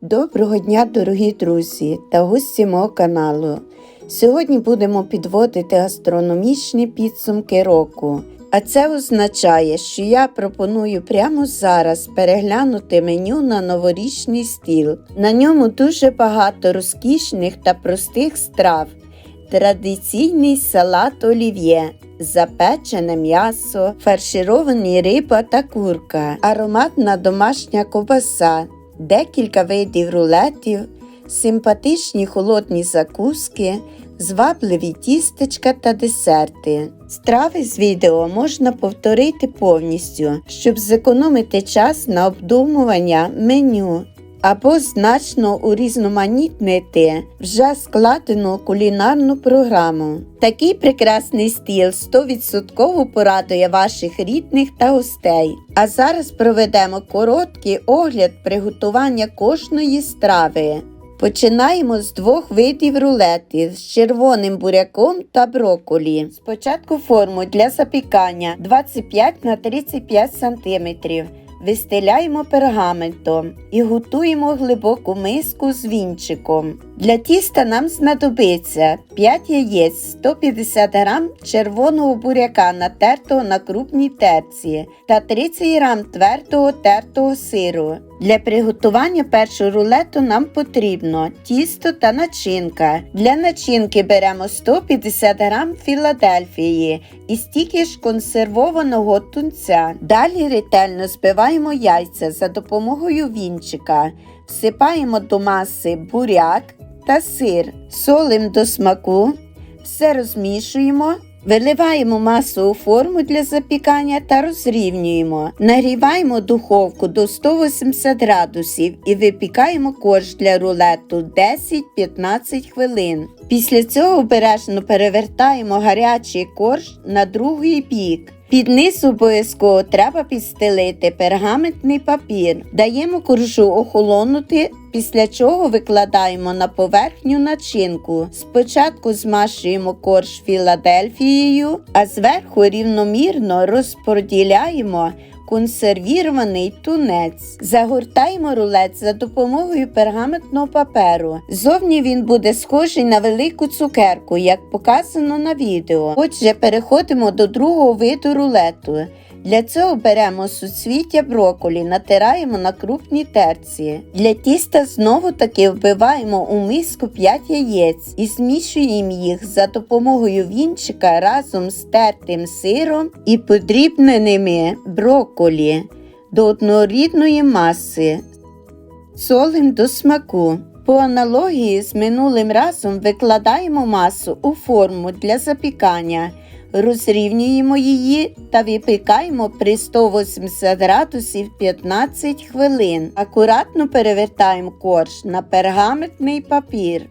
Доброго дня, дорогі друзі та гості мого каналу. Сьогодні будемо підводити астрономічні підсумки року. А це означає, що я пропоную прямо зараз переглянути меню на новорічний стіл. На ньому дуже багато розкішних та простих страв. Традиційний салат олів'є, запечене м'ясо, фаршировані риба та курка, ароматна домашня ковбаса, декілька видів рулетів, симпатичні холодні закуски, звабливі тістечка та десерти. Страви з відео можна повторити повністю, щоб зекономити час на обдумування меню або значно урізноманітнити вже складену кулінарну програму. Такий прекрасний стіл 100% порадує ваших рідних та гостей. А зараз проведемо короткий огляд приготування кожної страви. Починаємо з двох видів рулетів з червоним буряком та брокколі. Спочатку форму для запікання 25 на 35 см. Вистеляємо пергаментом і готуємо глибоку миску з вінчиком. Для тіста нам знадобиться 5 яєць, 150 г червоного буряка, натертого на крупній терці та 30 г твердого тертого сиру. Для приготування першого рулету нам потрібно тісто та начинка. Для начинки беремо 150 г Філадельфії і стільки ж консервованого тунця. Далі ретельно збиваємо яйця за допомогою вінчика, всипаємо до маси буряк та сир, солим до смаку, все розмішуємо. Виливаємо масу у форму для запікання та розрівнюємо. Нагріваємо духовку до 180 градусів і випікаємо корж для рулету 10-15 хвилин. Після цього обережно перевертаємо гарячий корж на другий бік. Під низ обов'язково треба підстелити пергаментний папір. Даємо коржу охолонути, після чого викладаємо на поверхню начинку. Спочатку змащуємо корж Філадельфією, а зверху рівномірно розподіляємо консервірований тунець. Загортаємо рулет за допомогою пергаментного паперу. Зовні він буде схожий на велику цукерку, як показано на відео. Отже, переходимо до другого виду рулету. Для цього беремо суцвіття брокколі, натираємо на крупній терці. Для тіста знову таки вбиваємо у миску 5 яєць і змішуємо їх за допомогою вінчика разом з тертим сиром і подрібненими брокколі до однорідної маси. Солим до смаку. По аналогії з минулим разом викладаємо масу у форму для запікання розрівнюємо її та випікаємо при 180 градусів 15 хвилин. Акуратно перевертаємо корж на пергаментний папір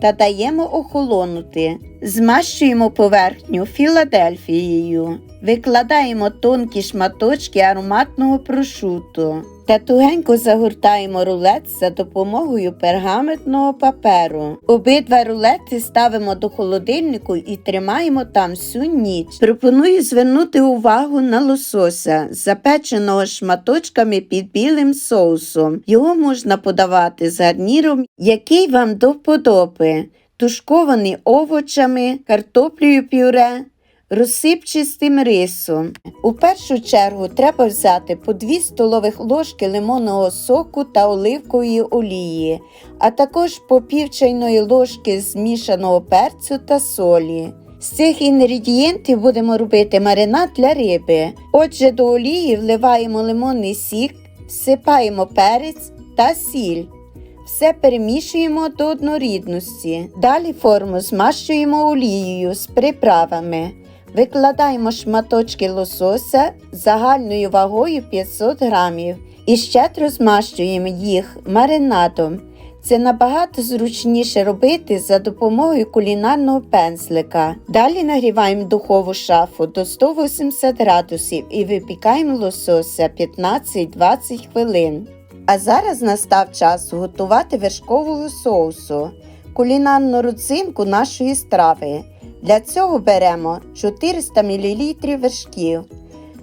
та даємо охолонути. Змащуємо поверхню Філадельфією. Викладаємо тонкі шматочки ароматного прошуту та тугенько загортаємо рулет за допомогою пергаментного паперу. Обидва рулети ставимо до холодильнику і тримаємо там всю ніч. Пропоную звернути увагу на лосося, запеченого шматочками під білим соусом. Його можна подавати з гарніром, який вам до вподоби. Тушкований овочами, картоплею пюре, розсипчастим рисом. У першу чергу треба взяти по 2 столових ложки лимонного соку та оливкової олії, а також по пів чайної ложки змішаного перцю та солі. З цих інгредієнтів будемо робити маринад для риби. Отже, до олії вливаємо лимонний сік, всипаємо перець та сіль. Все перемішуємо до однорідності. Далі форму змащуємо олією з приправами. Викладаємо шматочки лосося загальною вагою 500 грамів і щедро змащуємо їх маринадом. Це набагато зручніше робити за допомогою кулінарного пензлика. Далі нагріваємо духову шафу до 180 градусів і випікаємо лосося 15-20 хвилин. А зараз настав час готувати вершкового соусу, кулінарну родзинку нашої страви. Для цього беремо 400 мл вершків,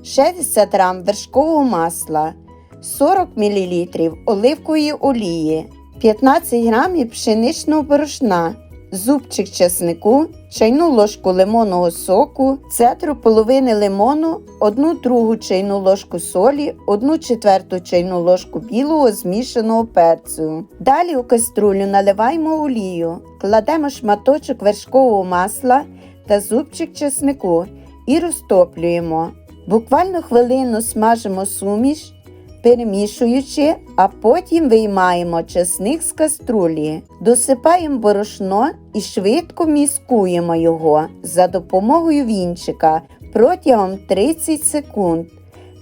60 г вершкового масла, 40 мл оливкової олії, 15 грамів пшеничного борошна, зубчик чеснику, чайну ложку лимонного соку, цедру половини лимону, 1 другу чайну ложку солі, 1 четверту чайну ложку білого змішаного перцю. Далі у каструлю наливаємо олію, кладемо шматочок вершкового масла та зубчик чеснику і розтоплюємо. Буквально хвилину смажимо суміш, перемішуючи, а потім виймаємо чесник з каструлі, досипаємо борошно і швидко міскуємо його за допомогою вінчика протягом 30 секунд.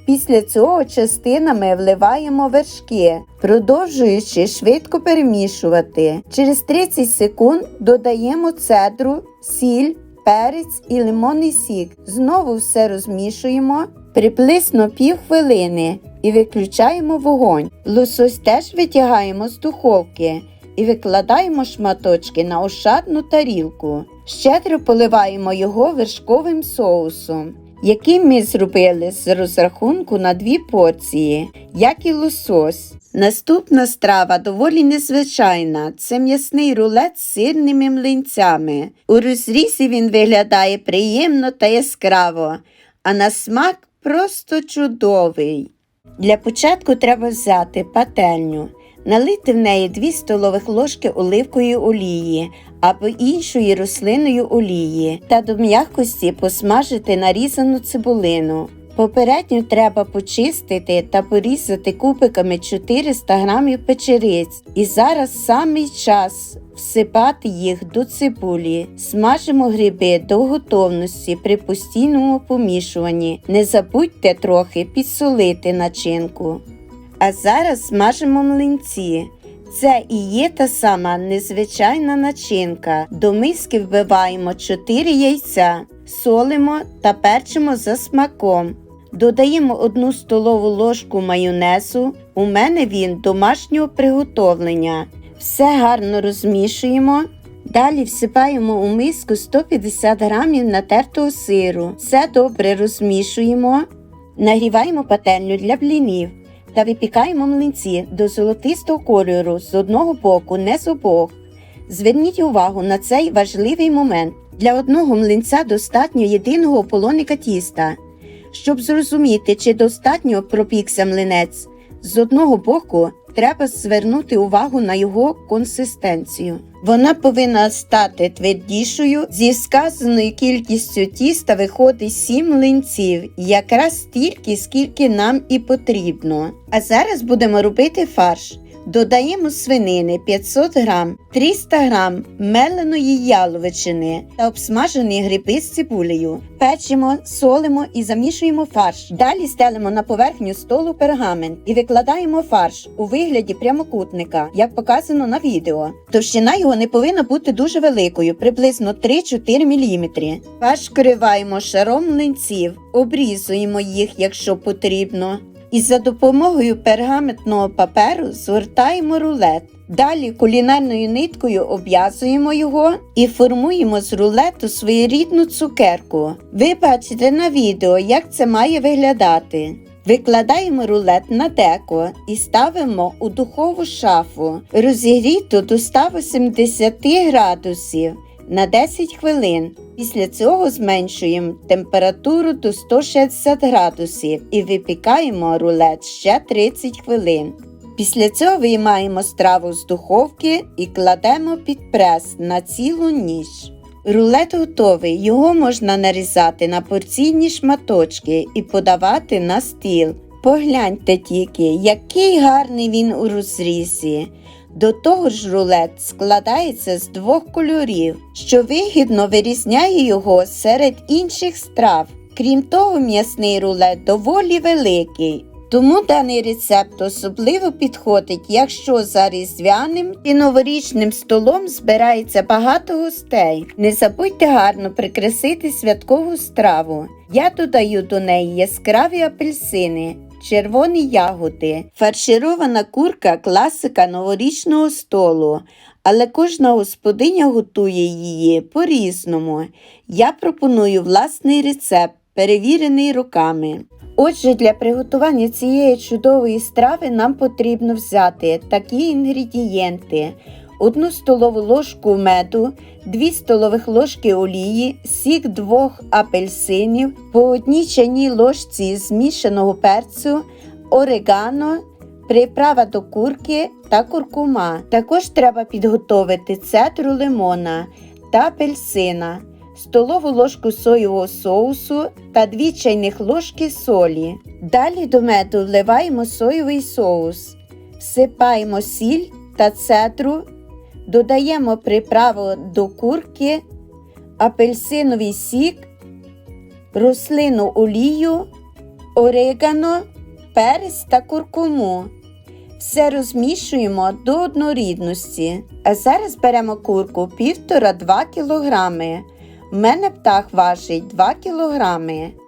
Після цього частинами вливаємо вершки, продовжуючи швидко перемішувати. Через 30 секунд додаємо цедру, сіль, перець і лимонний сік. Знову все розмішуємо приблизно півхвилини і виключаємо вогонь. Лосось теж витягаємо з духовки і викладаємо шматочки на ошатну тарілку. Щедро поливаємо його вершковим соусом, який ми зробили з розрахунку на дві порції, як і лосось. Наступна страва доволі незвичайна. Це м'ясний рулет з сирними млинцями. У розрізі він виглядає приємно та яскраво, а на смак просто чудовий. Для початку треба взяти пательню, налити в неї 2 столових ложки оливкової олії або іншої рослинної олії та до м'якості посмажити нарізану цибулину. Попередньо треба почистити та порізати кубиками 400 грамів печериць. І зараз самий час всипати їх до цибулі. Смажимо гриби до готовності при постійному помішуванні. Не забудьте трохи підсолити начинку. А зараз смажимо млинці. Це і є та сама незвичайна начинка. До миски вбиваємо 4 яйця, солимо та перчимо за смаком. Додаємо 1 столову ложку майонезу. У мене він домашнього приготовлення. Все гарно розмішуємо. Далі всипаємо у миску 150 грамів натертого сиру. Все добре розмішуємо. Нагріваємо пательню для блінів та випікаємо млинці до золотистого кольору з одного боку, не з обох. Зверніть увагу на цей важливий момент. Для одного млинця достатньо єдиного полоника тіста. Щоб зрозуміти, чи достатньо пропікся млинець, з одного боку треба звернути увагу на його консистенцію. Вона повинна стати твердішою. Зі сказаною кількістю тіста виходить 7 млинців, якраз стільки, скільки нам і потрібно. А зараз будемо робити фарш. Додаємо свинини 500 грам, 300 грам меленої яловичини та обсмажені гриби з цибулею. Печимо, солимо і замішуємо фарш. Далі стелимо на поверхню столу пергамент і викладаємо фарш у вигляді прямокутника, як показано на відео. Товщина його не повинна бути дуже великою, приблизно 3-4 мм. Фарш вкриваємо шаром млинців, обрізуємо їх, якщо потрібно. І за допомогою пергаментного паперу згортаємо рулет. Далі кулінарною ниткою обв'язуємо його і формуємо з рулету своєрідну цукерку. Ви бачите на відео, як це має виглядати. Викладаємо рулет на деко і ставимо у духову шафу, розігріту до 180 градусів на 10 хвилин. Після цього зменшуємо температуру до 160 градусів і випікаємо рулет ще 30 хвилин. Після цього виймаємо страву з духовки і кладемо під прес на цілу ніч. Рулет готовий, його можна нарізати на порційні шматочки і подавати на стіл. Погляньте тільки, який гарний він у розрізі. До того ж, рулет складається з двох кольорів, що вигідно вирізняє його серед інших страв. Крім того, м'ясний рулет доволі великий. Тому даний рецепт особливо підходить, якщо за різдвяним і новорічним столом збирається багато гостей. Не забудьте гарно прикрасити святкову страву. Я додаю до неї яскраві апельсини, червоні ягоди, фарширована курка класика новорічного столу. Але кожна господиня готує її по-різному. Я пропоную власний рецепт, перевірений роками. Отже, для приготування цієї чудової страви нам потрібно взяти такі інгредієнти: 1 столову ложку меду, 2 столових ложки олії, сік двох апельсинів, по одній чайній ложці змішаного перцю, орегано, приправа до курки та куркума. Також треба підготовити цедру лимона та апельсина, столову ложку соєвого соусу та 2 чайних ложки солі. Далі до меду вливаємо соєвий соус, всипаємо сіль та цедру, додаємо приправу до курки, апельсиновий сік, рослину олію, орегано, перець та куркуму. Все розмішуємо до однорідності. А зараз беремо курку 1,5-2 кг. У мене птах важить 2 кг.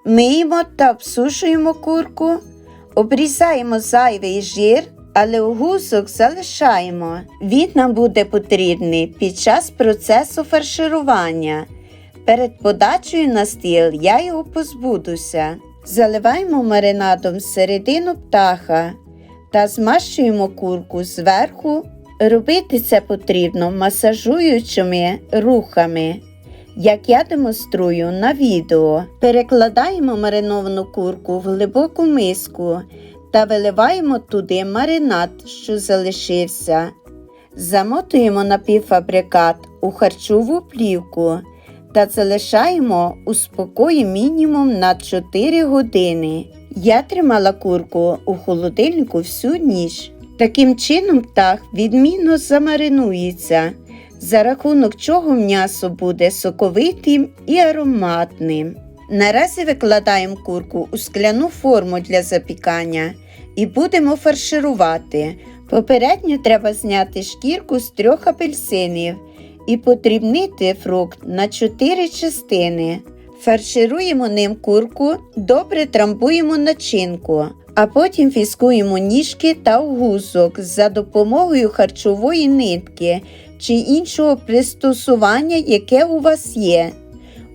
Миємо та обсушуємо курку, обрізаємо зайвий жир, але гусок залишаємо. Він нам буде потрібний під час процесу фарширування. Перед подачею на стіл я його позбудуся. Заливаємо маринадом середину птаха та змащуємо курку зверху. Робити це потрібно масажуючими рухами, як я демонструю на відео. Перекладаємо мариновану курку в глибоку миску та виливаємо туди маринад, що залишився. Замотуємо напівфабрикат у харчову плівку та залишаємо у спокої мінімум на 4 години. Я тримала курку у холодильнику всю ніч. Таким чином птах відмінно замаринується, за рахунок чого м'ясо буде соковитим і ароматним. Наразі викладаємо курку у скляну форму для запікання і будемо фарширувати. Попередньо треба зняти шкірку з трьох апельсинів і подрібнити фрукт на 4 частини. Фаршируємо ним курку, добре трамбуємо начинку, а потім фіскуємо ніжки та гузок за допомогою харчової нитки чи іншого пристосування, яке у вас є.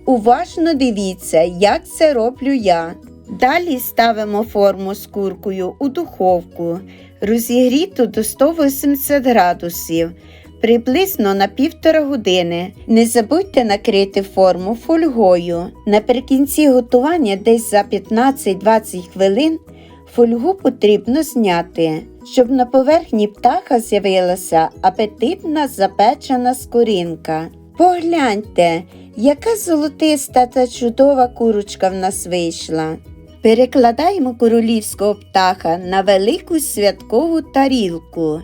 Уважно дивіться, як це роблю я. Далі ставимо форму з куркою у духовку, розігріту до 180 градусів, приблизно на півтора години. Не забудьте накрити форму фольгою. Наприкінці готування десь за 15-20 хвилин фольгу потрібно зняти, щоб на поверхні птаха з'явилася апетитна запечена скоринка. Погляньте, яка золотиста та чудова курочка в нас вийшла. Перекладаємо королівського птаха на велику святкову тарілку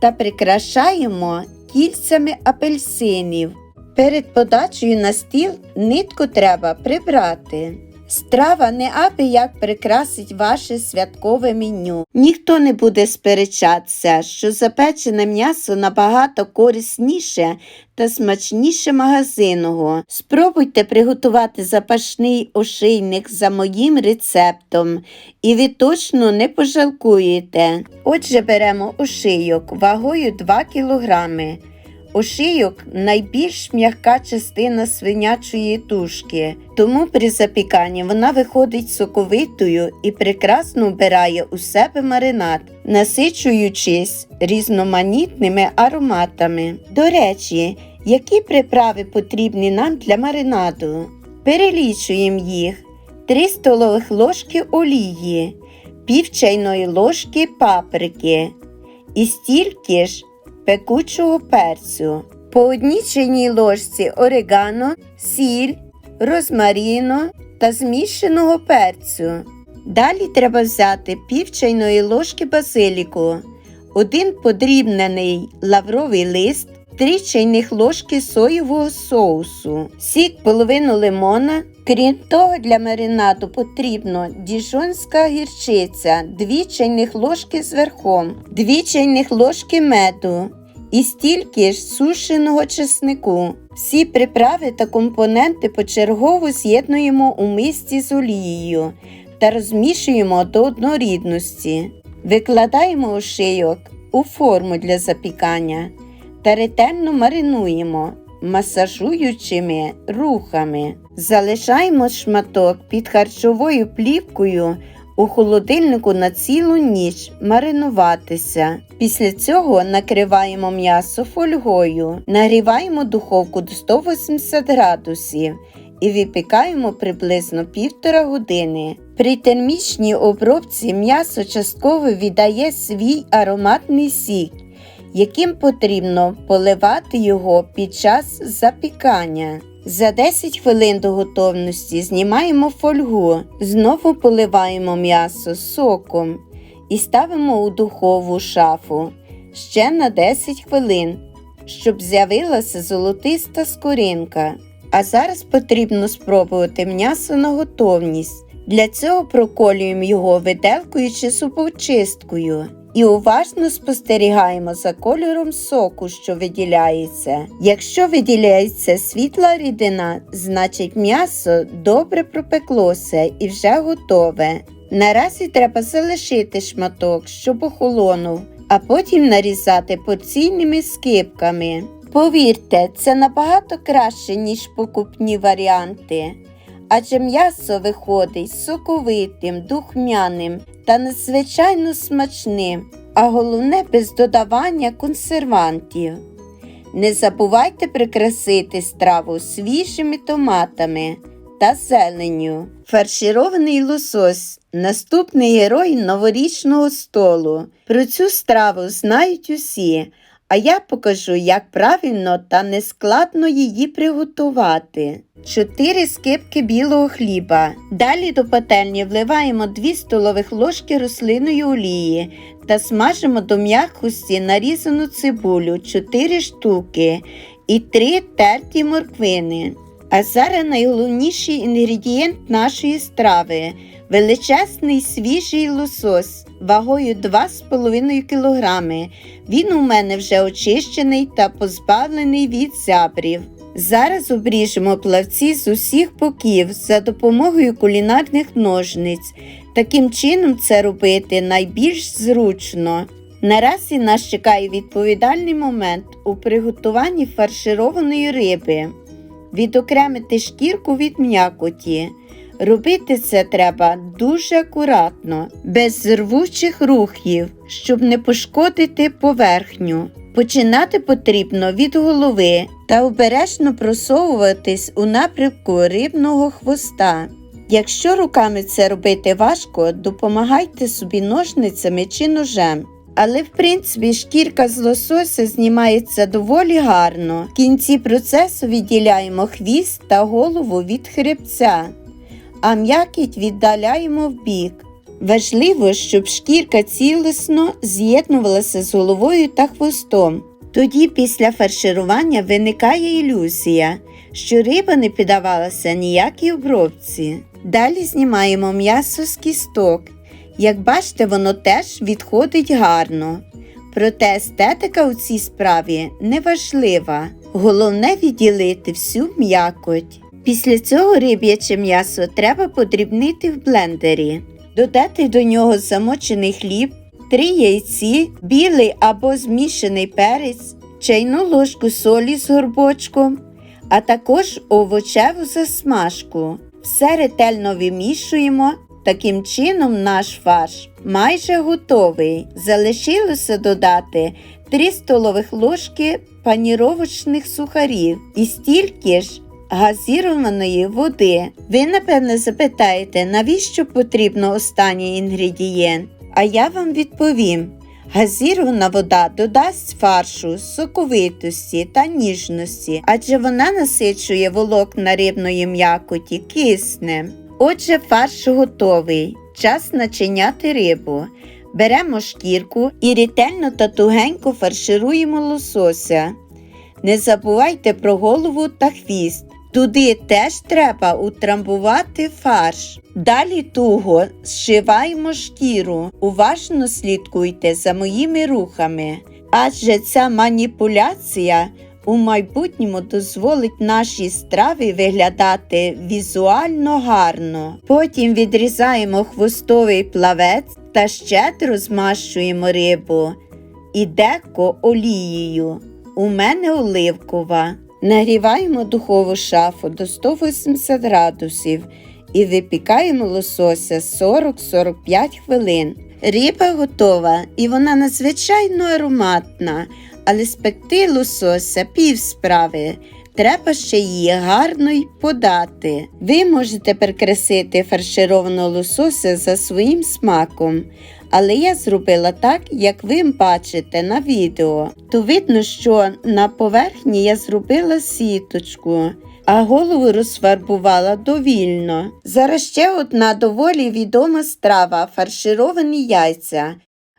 та прикрашаємо кільцями апельсинів. Перед подачею на стіл нитку треба прибрати. Страва не аби як прикрасить ваше святкове меню. Ніхто не буде сперечатися, що запечене м'ясо набагато корисніше та смачніше магазинного. Спробуйте приготувати запашний ошийник за моїм рецептом, і ви точно не пожалкуєте. Отже, беремо ошийок вагою 2 кілограми. Ошийок найбільш м'яка частина свинячої тушки, тому при запіканні вона виходить соковитою і прекрасно вбирає у себе маринад, насичуючись різноманітними ароматами. До речі, які приправи потрібні нам для маринаду? Перелічуємо їх: 3 столових ложки олії, пів чайної ложки паприки і стільки ж пекучого перцю, по одній чайній ложці орегано, сіль, розмаріно та змішаного перцю. Далі треба взяти пів чайної ложки базиліку, один подрібнений лавровий лист, 3 чайних ложки соєвого соусу, сік половину лимона. Крім того, для маринаду потрібно діжонська гірчиця, 2 чайних ложки з верхом, 2 чайних ложки меду і стільки ж сушеного чеснику. Всі приправи та компоненти почергово з'єднуємо у мисці з олією та розмішуємо до однорідності. Викладаємо ошийок у форму для запікання та ретельно маринуємо масажуючими рухами. Залишаємо шматок під харчовою плівкою у холодильнику на цілу ніч маринуватися. Після цього накриваємо м'ясо фольгою, нагріваємо духовку до 180 градусів і випікаємо приблизно півтора години. При термічній обробці м'ясо частково віддає свій ароматний сік, яким потрібно поливати його під час запікання. За 10 хвилин до готовності знімаємо фольгу, знову поливаємо м'ясо соком і ставимо у духову шафу ще на 10 хвилин, щоб з'явилася золотиста скоринка. А зараз потрібно спробувати м'ясо на готовність. Для цього проколюємо його виделкою чи зубочисткою і уважно спостерігаємо за кольором соку, що виділяється. Якщо виділяється світла рідина, значить м'ясо добре пропеклося і вже готове. Наразі треба залишити шматок, щоб охолонув, а потім нарізати порційними скипками. Повірте, це набагато краще, ніж покупні варіанти. Адже м'ясо виходить соковитим, духмяним та надзвичайно смачним, а головне без додавання консервантів. Не забувайте прикрасити страву свіжими томатами та зеленню. Фарширований лосось наступний герой новорічного столу. Про цю страву знають усі, а я покажу, як правильно та нескладно її приготувати. 4 скипки білого хліба. Далі до пательні вливаємо 2 столових ложки рослинної олії та смажимо до м'якості нарізану цибулю 4 штуки і 3 терті морквини. А зараз найголовніший інгредієнт нашої страви величезний свіжий лосось вагою 2,5 кг. Він у мене вже очищений та позбавлений від зябрів. Зараз обріжемо плавці з усіх боків за допомогою кулінарних ножниць. Таким чином це робити найбільш зручно. Наразі нас чекає відповідальний момент у приготуванні фаршированої риби. Відокремити шкірку від м'якоті. Робити це треба дуже акуратно, без рвучих рухів, щоб не пошкодити поверхню. Починати потрібно від голови та обережно просовуватись у напрямку рибного хвоста. Якщо руками це робити важко, допомагайте собі ножницями чи ножем. Але в принципі шкірка з лосося знімається доволі гарно. В кінці процесу відділяємо хвіст та голову від хребця, а м'якіть віддаляємо в бік. Важливо, щоб шкірка цілісно з'єднувалася з головою та хвостом. Тоді після фарширування виникає ілюзія, що риба не піддавалася ніякій обробці. Далі знімаємо м'ясо з кісток. Як бачите, воно теж відходить гарно. Проте естетика у цій справі не важлива. Головне відділити всю м'якоть. Після цього риб'яче м'ясо треба подрібнити в блендері, додати до нього замочений хліб, 3 яйці, білий або змішаний перець, чайну ложку солі з горбочком, а також овочеву засмажку. Все ретельно вимішуємо. Таким чином, наш фарш майже готовий. Залишилося додати 3 столових ложки паніровочних сухарів і стільки ж газірованої води. Ви, напевне, запитаєте, навіщо потрібно останній інгредієнт? А я вам відповім. Газірована вода додасть фаршу соковитості та ніжності, адже вона насичує волокна рибної м'якоті киснем. Отже, фарш готовий. Час начиняти рибу. Беремо шкірку і ретельно та тугенько фаршируємо лосося. Не забувайте про голову та хвіст. Туди теж треба утрамбувати фарш. Далі туго зшиваємо шкіру. Уважно слідкуйте за моїми рухами, адже ця маніпуляція у майбутньому дозволить нашій страві виглядати візуально гарно. Потім відрізаємо хвостовий плавець та щедро змащуємо рибу і деко олією. У мене оливкова. Нагріваємо духову шафу до 180 градусів і випікаємо лосося 40-45 хвилин. Риба готова і вона надзвичайно ароматна, але спекти лосося пів справи. Треба ще її гарно й подати. Ви можете прикрасити фаршированого лосося за своїм смаком. Але я зробила так, як ви бачите на відео. То видно, що на поверхні я зробила сіточку, а голову розфарбувала довільно. Зараз ще одна доволі відома страва фаршировані яйця.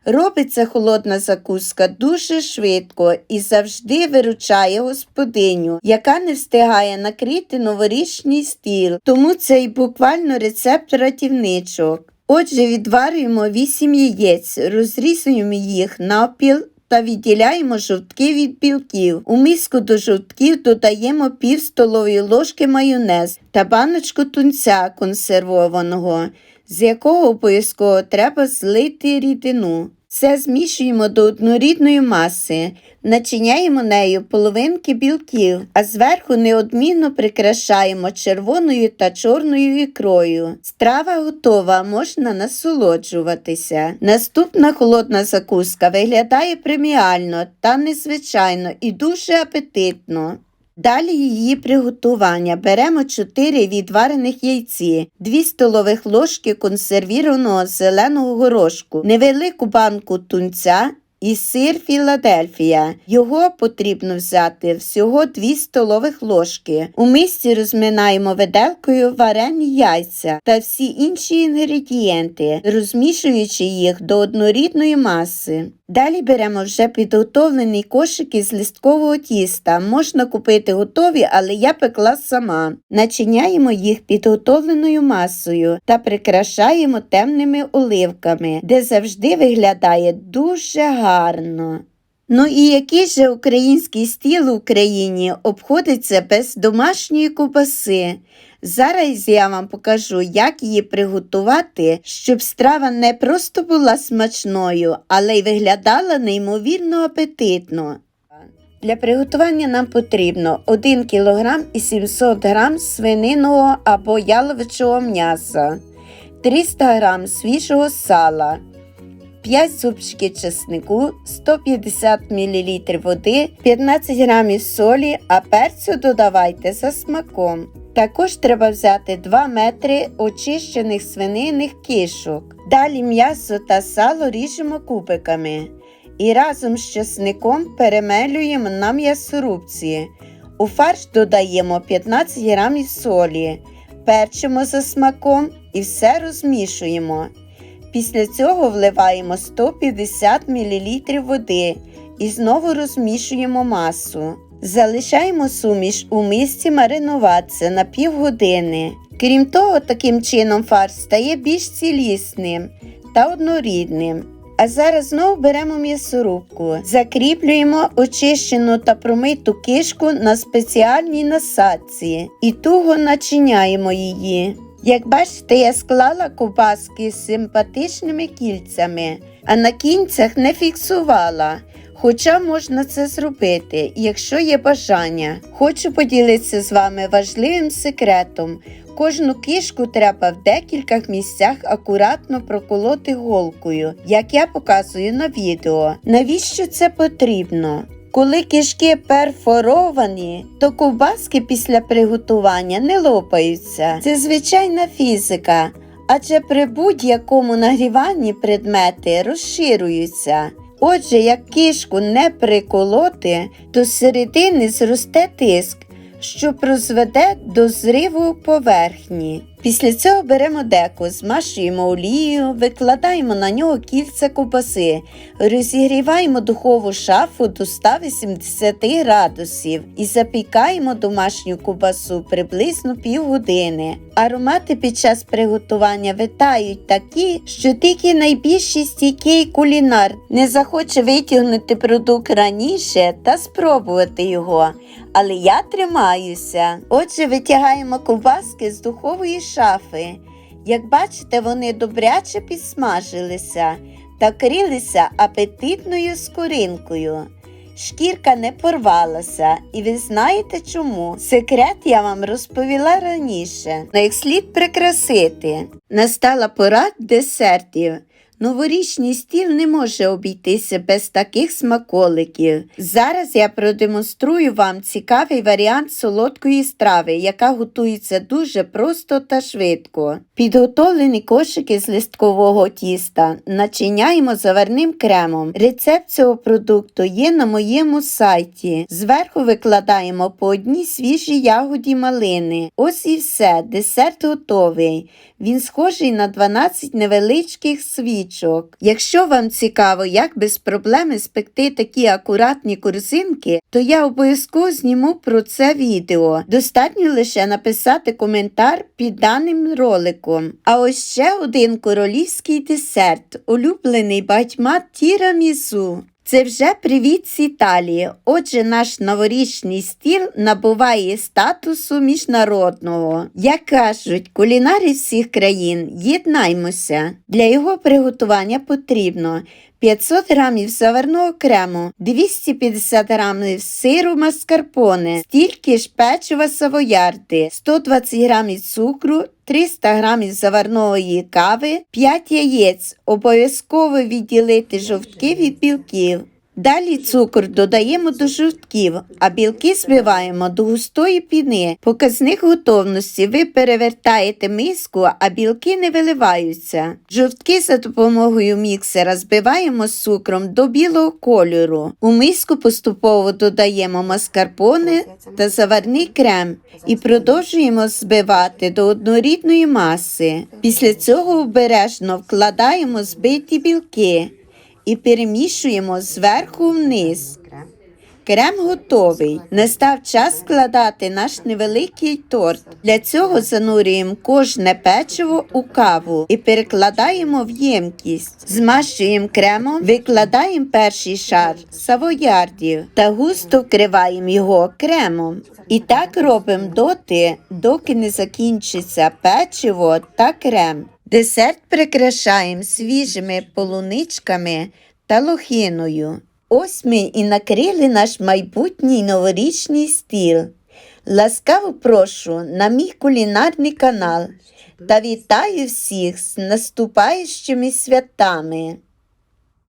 Робиться холодна закуска дуже швидко і завжди виручає господиню, яка не встигає накрити новорічний стіл, тому це й буквально рецепт ратівничок. Отже, відварюємо 8 яєць, розрізуємо їх навпіл та відділяємо жовтки від білків. У миску до жовтків додаємо пів столової ложки майонез та баночку тунця консервованого, з якого обов'язково треба злити рідину. Все змішуємо до однорідної маси, начиняємо нею половинки білків, а зверху неодмінно прикрашаємо червоною та чорною ікрою. Страва готова, можна насолоджуватися. Наступна холодна закуска виглядає преміально та незвичайно і дуже апетитно. Далі її приготування. Беремо 4 відварених яйці, 2 столових ложки консервірованого зеленого горошку, невелику банку тунця і сир Філадельфія. Його потрібно взяти всього 2 столових ложки. У мисці розминаємо виделкою варені яйця та всі інші інгредієнти, розмішуючи їх до однорідної маси. Далі беремо вже підготовлений кошик із листкового тіста. Можна купити готові, але я пекла сама. Начиняємо їх підготовленою масою та прикрашаємо темними оливками, де завжди виглядає дуже гарно. Ну і який же український стіл в Україні обходиться без домашньої ковбаси? Зараз я вам покажу, як її приготувати, щоб страва не просто була смачною, але й виглядала неймовірно апетитно. Для приготування нам потрібно 1 кг і 700 г свининого або яловичого м'яса, 300 г свіжого сала, 5 зубчиків чеснику, 150 мл води, 15 г солі, а перцю додавайте за смаком. Також треба взяти 2 метри очищених свининих кишок. Далі м'ясо та сало ріжемо кубиками і разом з чесником перемелюємо на м'ясорубці. У фарш додаємо 15 грамів солі, перчимо за смаком і все розмішуємо. Після цього вливаємо 150 мл води і знову розмішуємо масу. Залишаємо суміш у мисці маринуватися на півгодини. Крім того, таким чином фарш стає більш цілісним та однорідним. А зараз знову беремо м'ясорубку, закріплюємо очищену та промиту кишку на спеціальній насадці і туго начиняємо її. Як бачите, я склала ковбаски з симпатичними кільцями, а на кінцях не фіксувала. Хоча можна це зробити, якщо є бажання. Хочу поділитися з вами важливим секретом. Кожну кишку треба в декількох місцях акуратно проколоти голкою, як я показую на відео. Навіщо це потрібно? Коли кишки перфоровані, то ковбаски після приготування не лопаються. Це звичайна фізика, адже при будь-якому нагріванні предмети розширюються. Отже, як кишку не приколоти, то з середини зросте тиск, що призведе до зриву поверхні. Після цього беремо деко, змашуємо олією, викладаємо на нього кільця ковбаси, розігріваємо духову шафу до 180 градусів і запікаємо домашню ковбасу приблизно півгодини. Аромати під час приготування витають такі, що тільки найбільший стійкий кулінар не захоче витягнути продукт раніше та спробувати його. Але я тримаюся. Отже, витягаємо ковбаски з духової шафи. Як бачите, вони добряче підсмажилися та крилися апетитною скоринкою. Шкірка не порвалася, і ви знаєте чому? Секрет я вам розповіла раніше. На їх слід прикрасити. Настала пора десертів. Новорічний стіл не може обійтися без таких смаколиків. Зараз я продемонструю вам цікавий варіант солодкої страви, яка готується дуже просто та швидко. Підготовлені кошики з листкового тіста начиняємо заварним кремом. Рецепт цього продукту є на моєму сайті. Зверху викладаємо по одній свіжій ягоді малини. Ось і все, десерт готовий. Він схожий на 12 невеличких свічок. Якщо вам цікаво, як без проблеми спекти такі акуратні корзинки, то я обов'язково зніму про це відео. Достатньо лише написати коментар під даним роликом. А ось ще один королівський десерт, улюблений батьма тірамісу. Це вже привіт з Італії. Отже, наш новорічний стіл набуває статусу міжнародного. Як кажуть, кулінари всіх країн, єднаймося. Для його приготування потрібно 500 грамів заварного крему, 250 грамів сиру маскарпоне, стільки ж печива савоярди, 120 грамів цукру, 300 грамів заварної кави, 5 яєць. Обов'язково відділити жовтки від білків. Далі цукор додаємо до жовтків, а білки збиваємо до густої піни. Показник готовності ви перевертаєте миску, а білки не виливаються. Жовтки за допомогою міксера збиваємо з цукром до білого кольору. У миску поступово додаємо маскарпоне та заварний крем і продовжуємо збивати до однорідної маси. Після цього обережно вкладаємо збиті білки і перемішуємо зверху вниз. Крем готовий. Настав час складати наш невеликий торт. Для цього занурюємо кожне печиво у каву і перекладаємо в ємкість. Змащуємо кремом, викладаємо перший шар савоярдів та густо вкриваємо його кремом. І так робимо доти, доки не закінчиться печиво та крем. Десерт прикрашаємо свіжими полуничками та лохиною. Ось ми і накрили наш майбутній новорічний стіл. Ласкаво прошу на мій кулінарний канал та вітаю всіх з наступаючими святами.